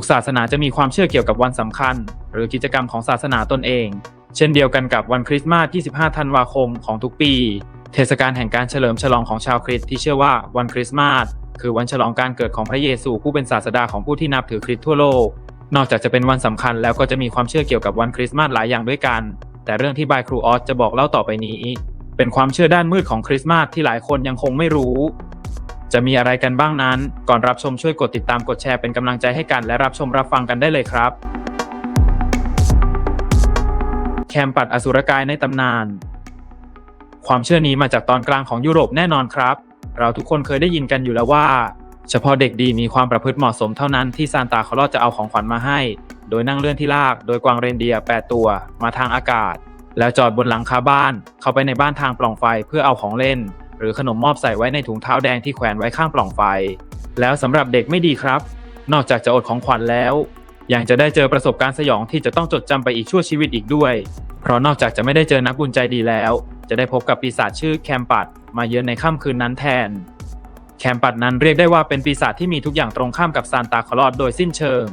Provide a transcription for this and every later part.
ทุกศาสนาจะมีความเชื่อเกี่ยวกับวันสำคัญ หรือกิจกรรมของศาสนาตนเอง เช่นเดียวกันกับวันคริสต์มาส 25 ธันวาคมของทุกปี เทศกาลแห่งการเฉลิมฉลองของชาวคริสต์ที่เชื่อว่าวันคริสต์มาสคือวันฉลองการเกิดของพระเยซูผู้เป็นศาสดาของผู้ที่นับถือคริสต์ทั่วโลก นอกจากจะเป็นวันสำคัญแล้วก็จะมีความเชื่อเกี่ยวกับวันคริสต์มาสหลายอย่างด้วยกัน แต่เรื่องที่บายครูออสจะบอกเล่าต่อไปนี้ เป็นความเชื่อด้านมืดของคริสต์มาสที่หลายคนยังคงไม่รู้ จะมีอะไรกันบ้างนั้น ก่อนรับชมช่วยกดติดตามกดแชร์เป็นกำลังใจให้กันและรับชมรับฟังกันได้เลยครับ แคมปัดอสุรกายในตำนาน ความเชื่อนี้มาจากตอนกลางของยุโรปแน่นอนครับ เราทุกคนเคยได้ยินกันอยู่แล้วว่า เฉพาะเด็กดีมีความประพฤติเหมาะสมเท่านั้นที่ซานตาคลอสจะเอาของขวัญมาให้ โดยนั่งเลื่อนที่ลาก โดยกวางเรนเดียร์8ตัว มาทางอากาศ แล้วจอดบนหลังคาบ้าน เข้าไปในบ้านทางปล่องไฟเพื่อเอาของเล่น หรือขนมมอบใส่ไว้ในถุงเท้าแดงที่แขวนไว้ข้างปล่องไฟ แล้วสำหรับเด็กไม่ดีครับ นอกจากจะอดของขวัญแล้ว ยังจะได้เจอประสบการณ์สยองที่จะต้องจดจำไปอีกชั่วชีวิตอีกด้วย เพราะนอกจากจะไม่ได้เจอนักบุญใจดีแล้ว จะได้พบกับปีศาจชื่อแคมปัดมาเยือนในค่ำคืนนั้นแทน แคมปัดนั้นเรียกได้ว่าเป็นปีศาจที่มีทุกอย่างตรงข้ามกับซานตาคลอสโดยสิ้นเชิง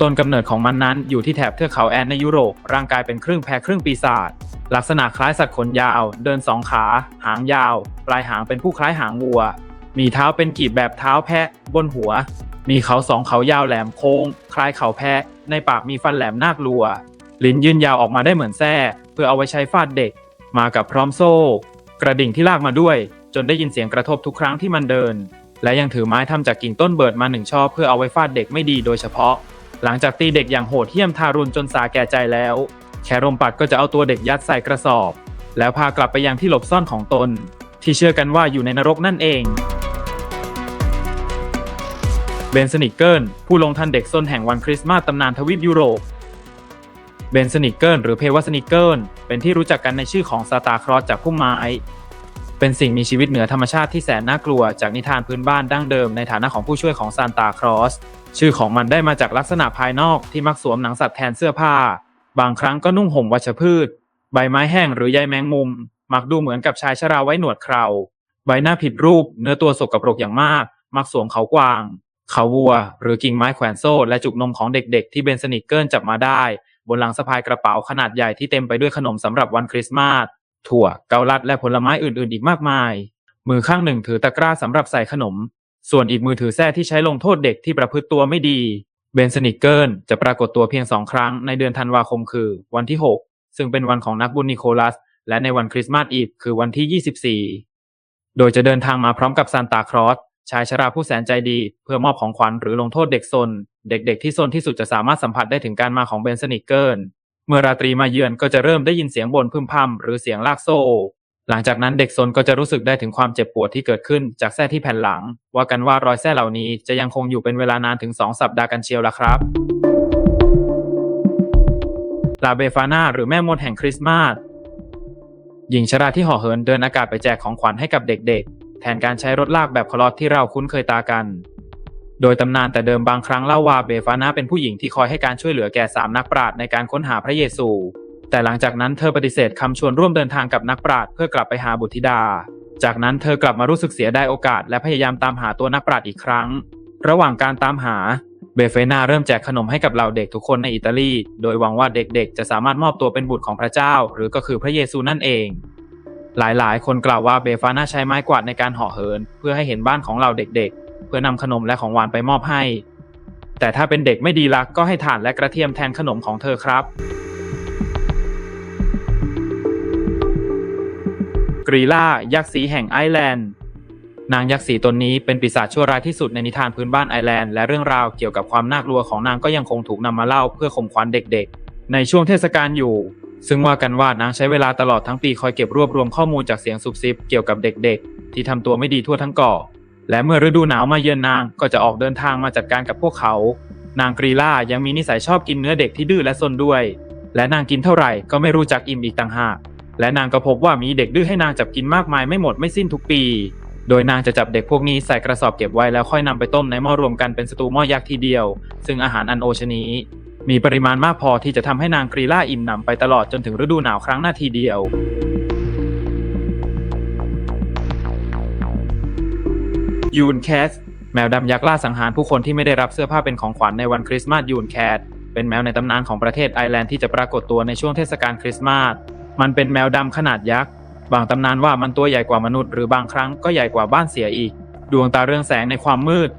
ต้นกำเนิดของมันนั้นอยู่ที่แถบเทือกเขาแอนในยุโรป ร่างกายเป็นครึ่งแพะครึ่งปีศาจ ลักษณะคล้ายสัตว์ขนยาว เดินสองขา หางยาว ปลายหางเป็นผู้คล้ายหางวัว มีเท้าเป็นกีบแบบเท้าแพะ บนหัว มีเขาสองเขายาวแหลมโค้ง คล้ายเขาแพะ ในปากมีฟันแหลมน่ากลัว ลิ้นยื่นยาวออกมาได้เหมือนแส้เพื่อเอาไว้ใช้ฟาดเด็ก มากับพร้อมโซ่ กระดิ่งที่ลากมาด้วย จนได้ยินเสียงกระทบทุกครั้งที่มันเดิน และยังถือไม้ทำจากกิ่งต้นเบิดมาหนึ่งช่อเพื่อเอาไว้ฟาดเด็กไม่ดีโดยเฉพาะ หลังจากตีเด็กอย่างโหดเหี้ยมทารุณจนสาแก่ใจแล้ว แครมปัดก็จะเอาตัวเด็กยัดใส่กระสอบ แล้วพากลับไปยังที่หลบซ่อนของตน ที่เชื่อกันว่าอยู่ในนรกนั่นเองเบนสนิกเกิลผู้ลงทันเด็กซนแห่งวันคริสต์มาสตำนานทวีปยุโรปเบนสนิกเกิลหรือเพวัสนิกเกิลเป็นที่รู้จักกันในชื่อของซาตาครอสจากพุ่มไม้ เป็นสิ่งมีชีวิตเหนือธรรมชาติที่แสนน่ากลัวจากนิทานพื้นบ้านดั้งเดิมในฐานะของผู้ช่วยของซานตาครอส ชื่อของมันได้มาจากลักษณะภายนอกที่มักสวมหนังสัตว์แทนเสื้อผ้า บางครั้งก็นุ่งห่มวัชพืช ใบไม้แห้งหรือใยแมงมุม มักดูเหมือนกับชายชราไว้หนวดเครา ใบหน้าผิดรูป เนื้อตัวสกปรกอย่างมาก มักสวมเขากวาง เขาวัว หรือกิ่งไม้แขวนโซ่และจุกนมของเด็กๆ ที่เบนสนิกเกิลจับมาได้ บนหลังสะพายกระเป๋าขนาดใหญ่ที่เต็มไปด้วยขนมสำหรับวันคริสต์มาสถั่วเกาลัดและผลไม้อื่นๆ อีกมากมาย มือข้างหนึ่งถือตะกร้าสำหรับใส่ขนม ส่วนอีกมือถือแส้ที่ใช้ลงโทษเด็กที่ประพฤติตัวไม่ดี เบนสนิกเกิลจะปรากฏตัวเพียงสองครั้งในเดือนธันวาคมคือ วันที่ 6 ซึ่งเป็นวันของนักบุญนิโคลัส และในวันคริสต์มาสอีฟคือวันที่ 24 โดยจะเดินทางมาพร้อมกับซานตาครอสชายชราผู้แสนใจดี เพื่อมอบของขวัญหรือลงโทษเด็กซน เด็กๆที่ซนที่สุดจะสามารถสัมผัสได้ถึงการมาของเบนสนิกเกิลเมื่อราตรีมาเยือนก็จะเริ่มได้ยินเสียงบ่นพึมพำหรือเสียงลากโซ่ หลังจากนั้นเด็กซนก็จะรู้สึกได้ถึงความเจ็บปวดที่เกิดขึ้นจากแส้ที่แผ่นหลัง ว่ากันว่ารอยแส้เหล่านี้จะยังคงอยู่เป็นเวลานานถึง 2 สัปดาห์กันเชียวละครับลาเบฟาน่าหรือแม่มดแห่งคริสต์มาสหญิงชราที่ห่อเหินเดินอากาศไปแจกของขวัญให้กับเด็กๆ แทนการใช้รถลากแบบคลอสที่เราคุ้นเคยตากัน โดยตำนานแต่เดิมบางครั้งเล่าว่าเบฟาน่าเป็นผู้หญิงที่คอยให้การช่วยเหลือแก่สามนักปราชญ์ในการค้นหาพระเยซู แต่หลังจากนั้นเธอปฏิเสธคำชวนร่วมเดินทางกับนักปราชญ์เพื่อกลับไปหาบุตรธิดา จากนั้นเธอกลับมารู้สึกเสียดายโอกาส และพยายามตามหาตัวนักปราชญ์อีกครั้ง ระหว่างการตามหาเบเฟนาเริ่มแจกขนมให้กับเหล่าเด็กทุกคนในอิตาลี โดยหวังว่าเด็กๆ จะสามารถมอบตัวเป็นบุตรของพระเจ้า หรือก็คือพระเยซูนั่นเอง หลายๆ คนกล่าวว่าเบฟาน่าใช้ไม้กวาดในการห่อเหิน เพื่อให้เห็นบ้านของเหล่าเด็กๆ เพื่อนำขนมและของหวานไปมอบให้ แต่ถ้าเป็นเด็กไม่ดีลักก็ให้ถ่านและกระเทียมแทนขนมของเธอครับ กรีล่ายักษ์สีแห่งไอแลนด์ นางยักษ์สีตนนี้เป็นปีศาจชั่วร้ายที่สุดในนิทานพื้นบ้านไอแลนด์และเรื่องราวเกี่ยวกับความน่ากลัวของนางก็ยังคงถูกนำมาเล่าเพื่อข่มขวัญเด็กๆ ในช่วงเทศกาลอยู่ ซึ่งว่ากันว่านางใช้เวลาตลอดทั้งปีคอยเก็บรวบรวมข้อมูลจากเสียงซุบซิบเกี่ยวกับเด็กๆ ที่ทำตัวไม่ดีทั่วทั้งเกาะและเมื่อฤดูหนาวมาเยือนนางก็จะออกเดินทางมาจัดการกับพวกเขา นางกรีล่ายังมีนิสัยชอบกินเนื้อเด็กที่ดื้อและซนด้วย และนางกินเท่าไหร่ก็ไม่รู้จักอิ่มอีกต่างหาก และนางก็พบว่ามีเด็กดื้อให้นางจับกินมากมายไม่หมดไม่สิ้นทุกปี โดยนางจะจับเด็กพวกนี้ใส่กระสอบเก็บไว้แล้วค่อยนำไปต้มในหม้อรวมกันเป็นสตูหม้อยักษ์ทีเดียว ซึ่งอาหารอันโอชนี้มีปริมาณมากพอที่จะทำให้นางกรีล่าอิ่มหนำไปตลอดจนถึงฤดูหนาวครั้งหน้าทีเดียวยูนแคสแมวดำยักษ์ล่าสังหารผู้คนที่ไม่ได้รับเสื้อผ้าเป็นของขวัญในวันคริสต์มาสยูนแคทเป็นแมวในตำนานของประเทศไอร์แลนด์ที่จะปรากฏตัวในช่วงเทศกาลคริสต์มาส มันเป็นแมวดำขนาดยักษ์ บางตำนานว่ามันตัวใหญ่กว่ามนุษย์หรือบางครั้งก็ใหญ่กว่าบ้านเสียอีก ดวงตาเรืองแสงในความมืด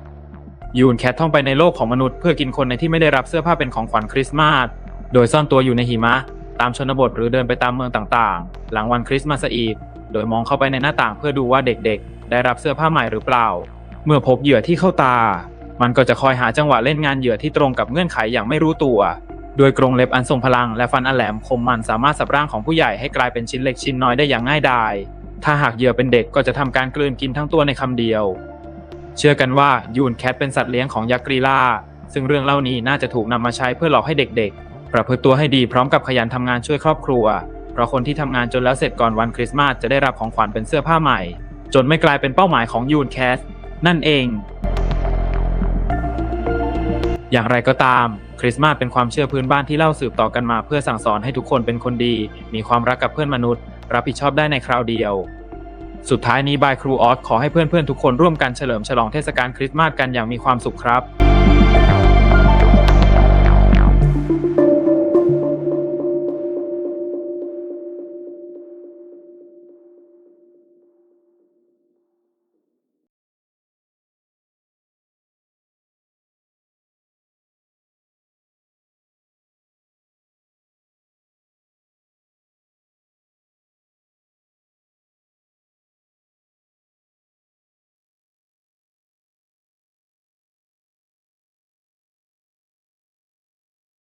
ยูนแคทท่องไปในโลกของมนุษย์เพื่อกินคนในที่ไม่ได้รับเสื้อผ้าเป็นของขวัญคริสต์มาส โดยซ่อนตัวอยู่ในหิมะ ตามชนบทหรือเดินไปตามเมืองต่างๆ หลังวันคริสต์มาสอีฟโดยมองเข้าไปในหน้าต่างเพื่อดูว่าเด็กๆ ได้รับเสื้อผ้าใหม่หรือเปล่า เมื่อพบเหยื่อที่เข้าตา มันก็จะคอยหาจังหวะเล่นงานเหยื่อที่ตรงกับเงื่อนไขอย่างไม่รู้ตัว โดยกรงเล็บอันทรงพลังและฟันอันแหลมคมมันสามารถสับร่างของผู้ใหญ่ให้กลายเป็นชิ้นเล็กชิ้นน้อยได้อย่างง่ายดาย ถ้าหากเหยื่อเป็นเด็กก็จะทำการกลืนกินทั้งตัวในคำเดียว เชื่อกันว่ายูนแคทเป็นสัตว์เลี้ยงของยักษ์กรีล่า ซึ่งเรื่องเล่านี้น่าจะถูกนำมาใช้เพื่อหลอกให้เด็กๆ ประพฤติตัวให้ดีพร้อมกับขยันทำงานช่วยครอบครัว เพราะคนที่ทำงานจนแล้วเสร็จก่อนวันคริสต์มาสจะได้รับของขวัญเป็นเสื้อผ้าใหม่ จนไม่กลายเป็นเป้าหมายของยูนแคทนั่นเอง อย่างไรก็ตาม คริสต์มาสเป็นความเชื่อพื้นบ้านที่เล่าสืบต่อกันมา เพื่อสั่งสอนให้ทุกคนเป็นคนดี มีความรักกับเพื่อนมนุษย์ รับผิดชอบได้ในคราวเดียว สุดท้ายนี้บายครูออสขอให้เพื่อนๆทุกคนร่วมกันเฉลิมฉลองเทศกาลคริสต์มาสกันอย่างมีความสุขครับ